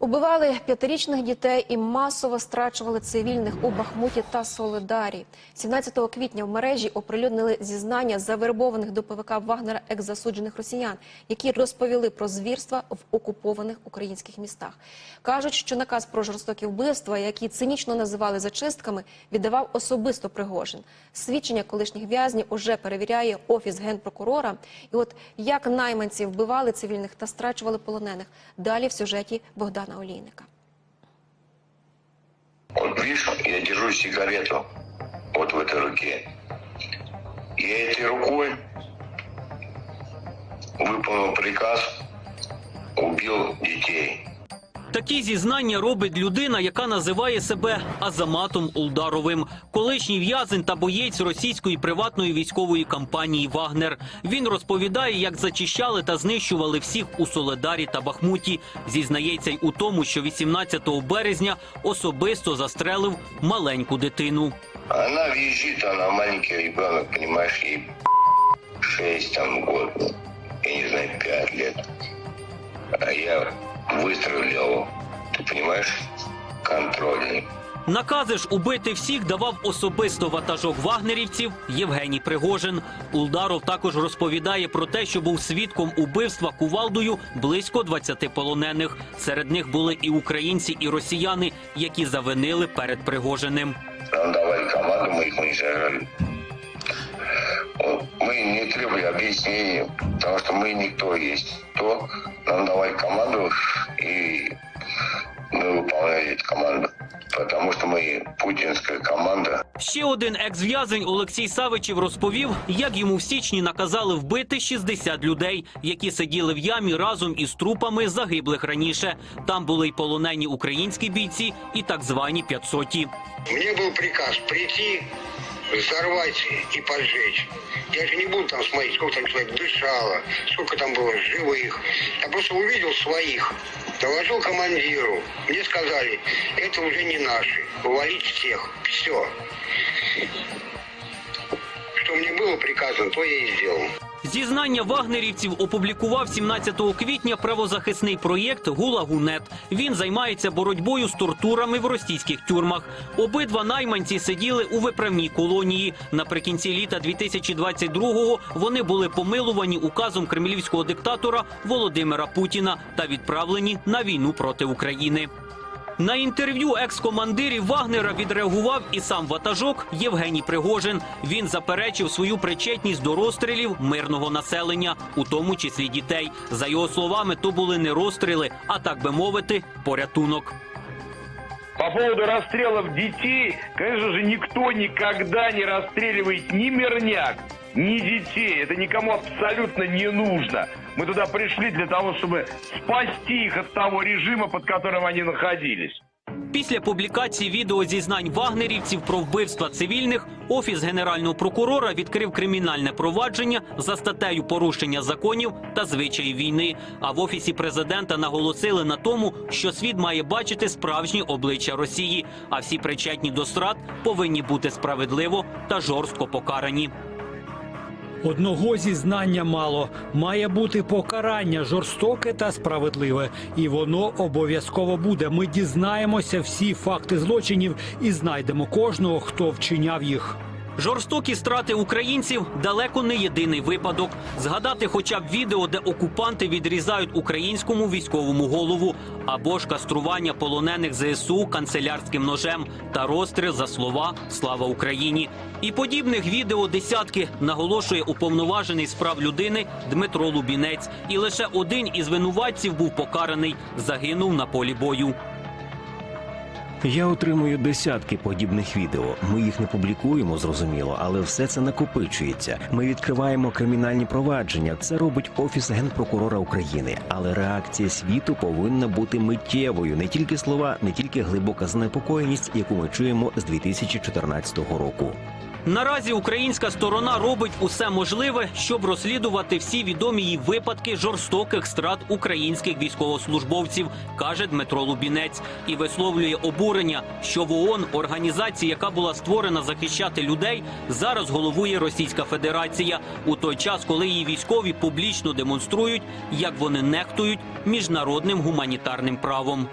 Убивали п'ятирічних дітей і масово страчували цивільних у Бахмуті та Солидарі. 17 квітня в мережі оприлюднили зізнання завербованих до ПВК Вагнера екс-засуджених росіян, які розповіли про звірства в окупованих українських містах. Кажуть, що наказ про жорстокі вбивства, які цинічно називали зачистками, віддавав особисто Пригожин. Свідчення колишніх в'язнів уже перевіряє офіс генпрокурора. І от як найманці вбивали цивільних та страчували полонених. Далі в сюжеті Богдана Олійника. Вот видишь, я держу сигарету вот в этой руке. Я этой рукой выполнил приказ, убил детей. Такі зізнання робить людина, яка називає себе Азаматом Улдаровим, колишній в'язень та боєць російської приватної військової компанії Вагнер. Він розповідає, як зачищали та знищували всіх у Соледарі та Бахмуті. Зізнається й у тому, що 18 березня особисто застрелив маленьку дитину. Она визжит, она маленький ребенок, понимаешь, ей 6 там ну, я не знаю, 5 лет. А я выстрелил, ты понимаешь, контрольный. Накази ж убити всіх давав особисто ватажок вагнерівців Євгеній Пригожин. Улдаров також розповідає про те, що був свідком убивства кувалдою близько 20 полонених. Серед них були і українці, і росіяни, які завинили перед Пригожиним. Нам давали команду, мы их уничтожали. Вот, Мы не требовали объяснений, потому что мы никто есть. То нам давали команду, и мы выполняли эту команду. Потому что мы путинская команда. Ще один екс-в'язень Олексій Савичів розповів, як йому в січні наказали вбити 60 людей, які сиділи в ямі разом із трупами загиблих раніше. Там були й полонені українські бійці, і так звані 500 Мне был приказ прийти, взорвать и поджечь. Я же не буду там смотреть, сколько там человек дышало, сколько там было живых. Я просто увидел своих, доложил командиру. Мне сказали, это уже не наши, увалить всех. Все. Что мне было приказано, то я и сделал. Зізнання вагнерівців опублікував 17 квітня правозахисний проєкт «Гулагунет». Він займається боротьбою з тортурами в російських тюрмах. Обидва найманці сиділи у виправній колонії. Наприкінці літа 2022-го вони були помилувані указом кремлівського диктатора Володимира Путіна та відправлені на війну проти України. На інтерв'ю екс-командирів Вагнера відреагував і сам ватажок Євгеній Пригожин. Він заперечив свою причетність до розстрілів мирного населення, у тому числі дітей. За його словами, то були не розстріли, а так би мовити, порятунок. По поводу расстрелов детей, конечно же, никто никогда не расстреливает ни мирняк, ни детей. Это никому абсолютно не нужно. Мы туда пришли для того, чтобы спасти их от того режима, под которым они находились. Після публікації відео зізнань вагнерівців про вбивства цивільних офіс генерального прокурора відкрив кримінальне провадження за статтею порушення законів та звичаїв війни. А в офісі президента наголосили на тому, що світ має бачити справжнє обличчя Росії, а всі причетні до страт повинні бути справедливо та жорстко покарані. Одного зізнання мало має бути покарання жорстоке та справедливе, і воно обов'язково буде. Ми дізнаємося всі факти злочинів і знайдемо кожного, хто вчиняв їх. Жорстокі страти українців далеко не єдиний випадок. Згадати хоча б відео, де окупанти відрізають українському військовому голову, або ж кастрування полонених ЗСУ канцелярським ножем та розстріл за слова Слава Україні. І подібних відео десятки наголошує уповноважений з прав людини Дмитро Лубінець. І лише один із винуватців був покараний, загинув на полі бою. Я отримую десятки подібних відео. Ми їх не публікуємо, зрозуміло, але все це накопичується. Ми відкриваємо кримінальні провадження. Це робить офіс генпрокурора України. Але реакція світу повинна бути миттєвою. Не тільки слова, не тільки глибока занепокоєність, яку ми чуємо з 2014 року. Наразі українська сторона робить усе можливе, щоб розслідувати всі відомі їй випадки жорстоких страт українських військовослужбовців, каже Дмитро Лубінець, і висловлює обурення, що в ООН, організації, яка була створена захищати людей, зараз головує Російська Федерація у той час, коли її військові публічно демонструють, як вони нехтують міжнародним гуманітарним правом.